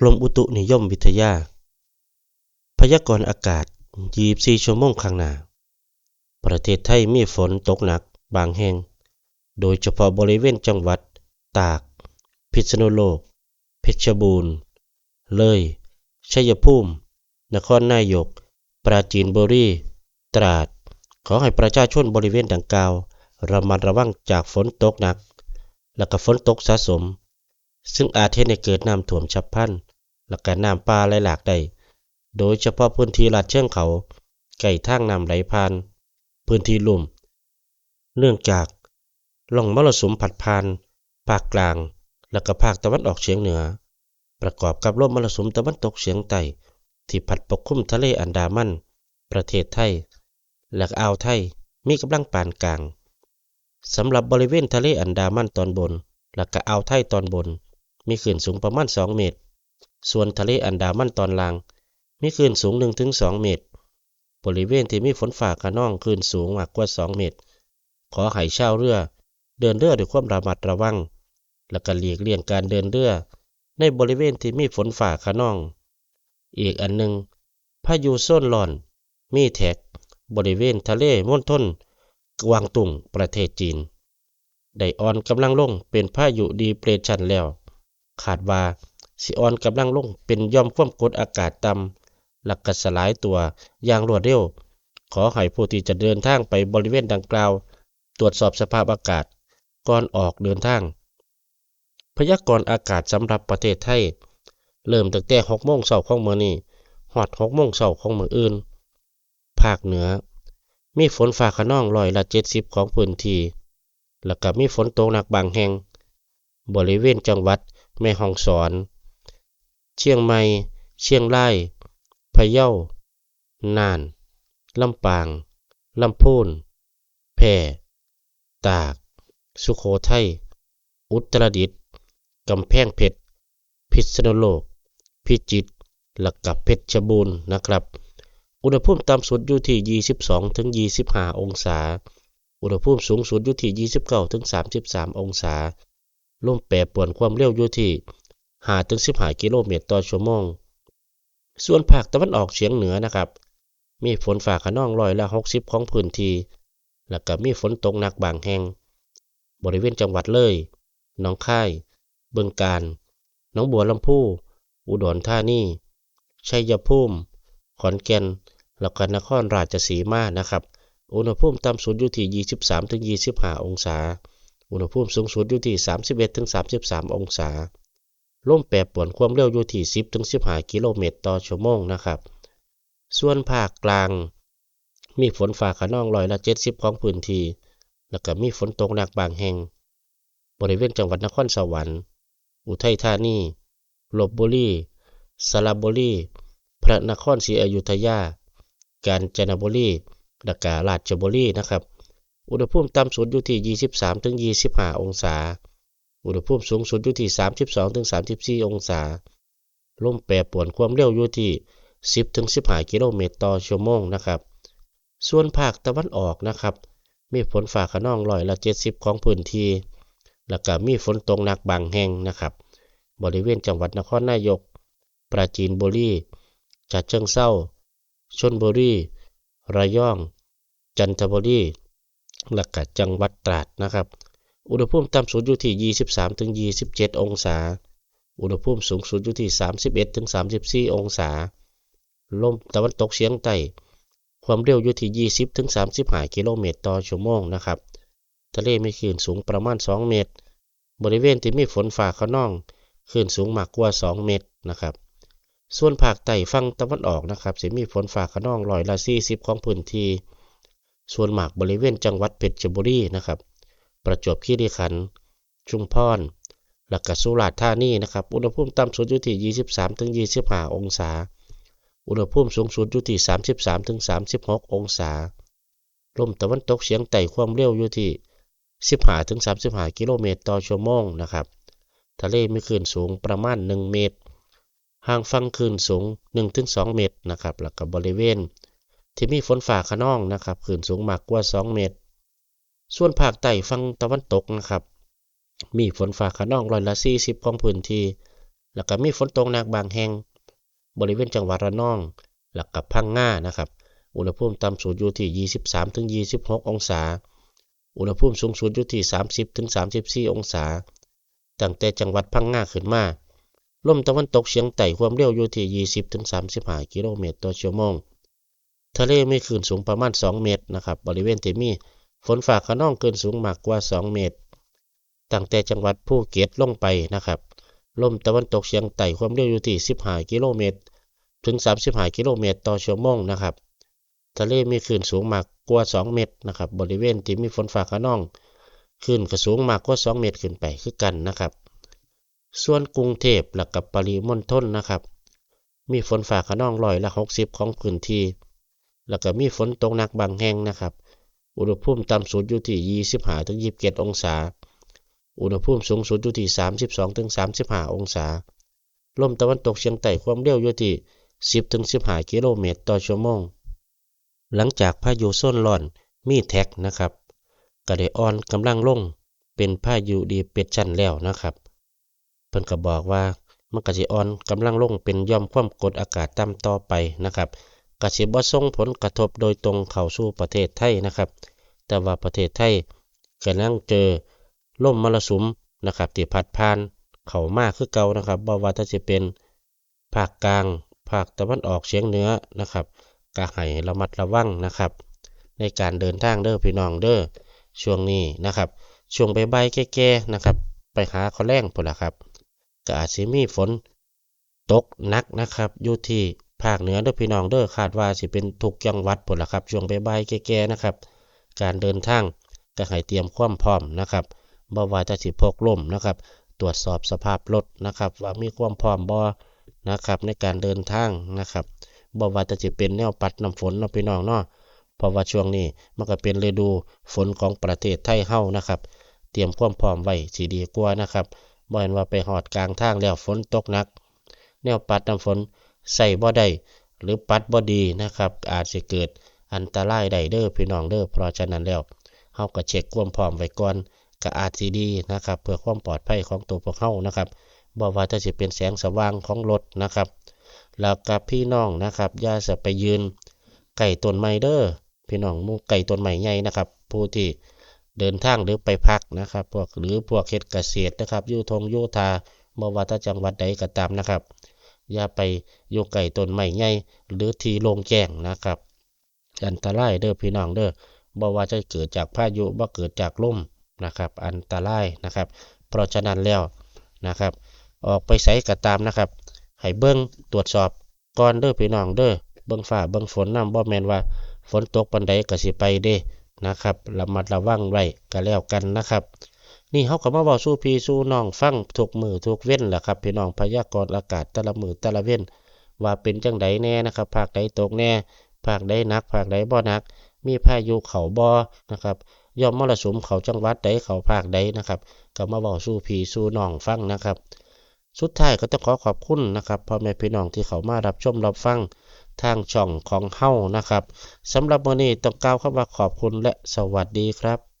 กรมอุตุนิยมวิทยา พยากรณ์อากาศ 24 ชั่วโมงข้างหน้า ประเทศไทยมีฝนตกหนักบางแห่ง โดยเฉพาะบริเวณจังหวัด ตาก พิษณุโลก เพชรบูรณ์ เลย ชัยภูมิ นครนายก ปราจีนบุรี ตราด ขอให้ประชาชนบริเวณดังกล่าว ระมัดระวังจากฝนตกหนัก และก็ฝนตกสะสม ซึ่งอาจเฮ็ดให้เกิดน้ำท่วมฉับพลัน และก็น้ำป่าไหลหลากได้ โดยเฉพาะพื้นที่ลาดเชิงเขาใกล้ทางน้ำไหลผ่าน พื้นที่ลุ่ม เนื่องจากร่องมรสุมพัดผ่านภาคกลาง และก็ภาคตะวันออกเฉียงเหนือ ประกอบกับลมมรสุมตะวันตกเฉียงใต้ที่พัดปกคลุมทะเลอันดามัน ประเทศไทย และอ่าวไทยมีกำลังปานกลางสำหรับบริเวณทะเลอันดามันตอนบน และก็อ่าวไทยตอนบน มีคลื่นสูงประมาณ 2 เมตร ส่วนทะเลอันดามันตอนล่าง มีคลื่นสูง 1-2 เมตร บริเวณที่มีฝนฟ้าคะนองคลื่นสูงมากกว่า 2 เมตร ขอให้ชาวเรือ เดินเรือด้วยความระมัดระวัง และก็หลีกเลี่ยงการเดินเรือ ในบริเวณที่มีฝนฟ้าคะนอง อีกอันหนึ่งพายุโซนร้อน มีแท็ก บริเวณทะเลมณฑลกวางตุงประเทศจีน ได้อ่อนกำลังลงเป็นพายุดีเปรชันแล้ว ขาดว่า สิอ่อนกำลังลงเป็นย่อมความกดอากาศต่ำและก็สลายตัวอย่างรวดเร็ว ขอให้ผู้ที่จะเดินทางไปบริเวณดังกล่าว ตรวจสอบสภาพอากาศ ก่อนออกเดินทาง พยากรณ์อากาศสำหรับประเทศไทย เริ่มตั้งแต่6โมงเช้าของมื้อนี้ฮอด6โมงเช้าของมื้ออื่น ภาคเหนือ มีฝนฟ้าคะนองร้อยละ 70 ของพื้นที่ แล้วก็มีฝนตกหนักบางแห่ง บริเวณจังหวัดแม่ฮ่องสอน เชียงใหม่ เชียงราย พะเยา น่าน ลำปาง ลำพูน แพร่ ตาก สุโขทัย อุตรดิตถ์ กำแพงเพชร พิษณุโลก พิจิตรและก็เพชรบูรณ์นะครับ อุณหภูมิต่ำสุดอยู่ที่ 22ถึง25 องศา อุณหภูมิสูงสุดอยู่ที่ 29ถึง33 องศาลมแปรปรวนความเร็วอยู่ที่ 5ถึง15กิโลเมตรต่อชั่วโมง ส่วนภาคตะวันออกเฉียงเหนือนะครับ มีฝนฟ้าคะนองร้อยละ60ของพื้นที่ แล้วก็มีฝนตกหนักบางแห่ง บริเวณจังหวัดเลย หนองคายบึงกาฬหนองบัวลำพู อุดรธานี ชัยภูมิ ขอนแก่น แล้วก็นครราชสีมา นะครับ อุณหภูมิต่ำสุดอยู่ที่ 23-25 องศา อุณหภูมิสูงสุดอยู่ที่ 31-33 องศา ลมแปรปวนความเร็วอยู่ที่ 10-15 กิโลเมตรต่อชั่วโมงนะครับ ส่วนภาคกลาง มีฝนฟ้าคะนองร้อยละ70 ของพื้นที่ แล้วก็มีฝนตกหนักบางแห่ง บริเวณจังหวัดนครสวรรค์ อุทัยธานีลบบุรีสระบุรี พระนครศรีอยุธยา กาญจนบุรีและก็ราชบุรีนะครับ อุณหภูมิต่ำสุดอยู่ที่ 23-25 องศา อุณหภูมิสูงสุดอยู่ที่ 32-34 องศา ลมแปรปรวนความเร็วอยู่ที่ 10-15 กิโลเมตรต่อชั่วโมงนะครับ ส่วนภาคตะวันออกนะครับ มีฝนฟ้าคะนองร้อยละ 70 ของพื้นที่ แล้วก็มีฝนตกหนักบางแห่งนะครับ บริเวณจังหวัดนครนายก ปราจีนบุรีฉะเชิงเทราชลบุรี ระยอง จันทบุรี และก็จังหวัดตราดนะครับ อุณหภูมิต่ำสุดอยู่ที่ 23-27 องศา อุณหภูมิสูงสุดอยู่ที่ 31-34 องศา ลมตะวันตกเฉียงใต้ ความเร็วอยู่ที่ 20-35 กิโลเมตรต่อชั่วโมงนะครับ ทะเลมีคลื่นสูงประมาณ 2 เมตร บริเวณที่มีฝนฟ้าคะนองคลื่นสูงมากกว่า 2 เมตรนะครับ ส่วนภาคใต้ฝั่งตะวันออกนะครับจะมีฝนฟ้าคะนองร้อยละ40 ของพื้นที่ ส่วนมากบริเวณจังหวัดเพชรบุรีนะครับ ประจวบคีรีขันธ์ชุมพรและก็สุราษฎร์ธานีนะครับ อุณหภูมิต่ำสุดอยู่ที่ 23-25 องศา อุณหภูมิสูงสุดอยู่ที่ 33-36 องศา ลมตะวันตกเฉียงใต้ความเร็วอยู่ที่ 15-35 กิโลเมตรต่อชั่วโมงนะครับ ทะเลมีคลื่นสูงประมาณ 1 เมตร ห่างฝั่งคลื่นสูง 1-2 เมตรนะครับ แล้วก็บริเวณ ที่มีฝนฟ้าคะนองนะครับคลื่นสูงมากกว่า 2 เมตร ส่วนภาคใต้ฝั่งตะวันตกนะครับ มีฝนฟ้าคะนองร้อยละ 40 ของพื้นที่ แล้วก็มีฝนตกหนักบางแห่ง บริเวณจังหวัดระนอง แล้วก็พังง่านะครับ อุณหภูมิต่ำสุดอยู่ที่ 23-26 องศา อุณหภูมิสูงสุดอยู่ที่ 30-34 องศา ตั้งแต่จังหวัดพังง่าขึ้นมา ลมตะวันตกเฉียงใต้ความเร็วอยู่ที่ 20-35 กิโลเมตรต่อชั่วโมง ทะเลมีคลื่นสูงประมาณ 2 เมตรนะครับ บริเวณที่มี ฝนฟ้าขนองคลื่นสูงมากกว่า 2 เมตร ตั้งแต่จังหวัดภูเก็ตลงไปนะครับ ลมตะวันตกเฉียงใต้ความเร็วอยู่ที่ 15 กิโลเมตร ถึง 35 กิโลเมตรต่อชั่วโมงนะครับ ทะเลมีคลื่นสูงมากกว่า 2 เมตรนะครับ บริเวณที่มีฝนฟ้าขนองคลื่นก็สูงมากกว่า 2 เมตรขึ้นไปคือกันนะครับ ส่วนกรุงเทพและกับปริมณฑลนะครับ มีฝนฟ้าขนองร้อยละ 60 ของพื้นที่ แล้วก็มีฝนตกหนักบางแห่งนะครับ อุณหภูมิต่ำสุดอยู่ที่ 25-27 องศา อุณหภูมิสูงสุดอยู่ที่ 32-35 องศา ลมตะวันตกเฉียงใต้ความเร็วอยู่ที่ 10-15 กิโลเมตรต่อชั่วโมง หลังจากพายุโซนร้อนมีแท็กนะครับก็ได้อ่อนกำลังลงเป็นพายุดีเปรสชันแล้วนะครับ เพิ่นก็บอกว่ามันก็สิอ่อนกำลังลงเป็นย่อมความกดอากาศต่ำต่อไปนะครับ ก็สิบ่ส่งผลกระทบโดยตรงเข้าสู่ประเทศไทยนะครับ แต่ว่าประเทศไทยกำลังเจอลมมรสุมนะครับที่พัดผ่านเข้ามากคือเก่านะครับบ่ว่าจะเป็นภาคกลางภาคตะวันออกเฉียงเหนือนะครับก็ให้ระมัดระวังนะครับ ในการเดินทางเด้อพี่น้องเด้อช่วงนี้นะครับ ช่วงใบ่ายๆแก่ๆนะครับ ไปหาข้าวแรงพุ่นละครับก็อาจสิมีฝนตกหนักนะครับอยู่ที่ ภาคเหนือเด้อพี่น้องเด้อคาดว่าสิเป็นทุกจังหวัดพุ่นล่ะครับ ช่วงบ่ายๆแก่ๆนะครับ การเดินทางก็ให้เตรียมความพร้อมนะครับบ่ว่าจะสิพกล่มนะครับ ตรวจสอบสภาพรถนะครับ ว่ามีความพร้อมบ่นะครับในการเดินทางนะครับบ่ว่าจะสิเป็นแนวปัดน้ำฝนเนาะพี่น้องเนาะเพราะว่าช่วงนี้มันก็เป็นฤดูฝนของประเทศไทยเฮานะครับ เตรียมความพร้อมไว้สิดีกว่านะครับบ่เห็นว่าไปหอดกลางทางแล้วฝนตกหนัก แนวปัดน้ำฝน ใส่บ่ได้หรือปัดบ่ดีนะครับ อาจสิเกิดอันตรายได้เด้อพี่น้องเด้อเพราะฉะนั้นแล้วเฮาก็เช็คความพร้อมไว้ก่อนก็อาจสิดีนะครับเพื่อความปลอดภัยของตัวพวกเฮานะครับบ่ว่าจะสิเป็นแสงสว่างของรถนะครับแล้วกับพี่น้องนะครับอย่าจะไปยืนไก่ต้นไม้เด้อพี่น้องมูไก่ต้นไม้ใหญ่นะครับผู้ที่เดินทางหรือไปพักนะครับพวกหรือพวกเฮ็ดเกษตรนะครับอยู่ทงอยู่ทาบ่ว่าจะจังหวัดใดก็ตามนะครับ อย่าไปอยู่ไก่ต้นไม้ใหญ่หรือที่โล่งแจ้งนะครับอันตรายเด้อพี่น้องเด้อบ่ว่าจะเกิดจากพายุบ่เกิดจากลมนะครับ อันตรายนะครับ เพราะฉะนั้นแล้วนะครับ ออกไปไสก็ตามนะครับให้เบิ่งตรวจสอบก่อนเด้อพี่น้องเด้อเบิ่งฟ้าเบิ่งฝนน้ำบ่แม่นว่าฝนตกปานใดก็สิไปเด้นะครับระมัดระวังไว้ก็แล้วกันนะครับ นี่เฮาก็มาเว้าสู่พี่สู่น้องฟังทุกมือทุกเว้นแหละครับพี่น้องพยากรณ์อากาศแต่ละมือแต่ละเว้น ว่าเป็นจังไดแน่นะครับภาคใดตกแน่ภาคใดนักภาคใดบ่หนัก มีพายุเขาบ่นะครับย่อมมรสุมเขาจังหวัดใดเขาภาคใดนะครับก็มาเว้าสู่พี่สู่น้องฟังนะครับสุดท้ายก็ต้องขอขอบคุณนะครับพ่อแม่พี่น้องที่เขามารับชมรับฟังทางช่องของเฮ้านะครับสำหรับมื้อนี้ต้องกล่าวคำว่าขอบคุณและสวัสดีครับ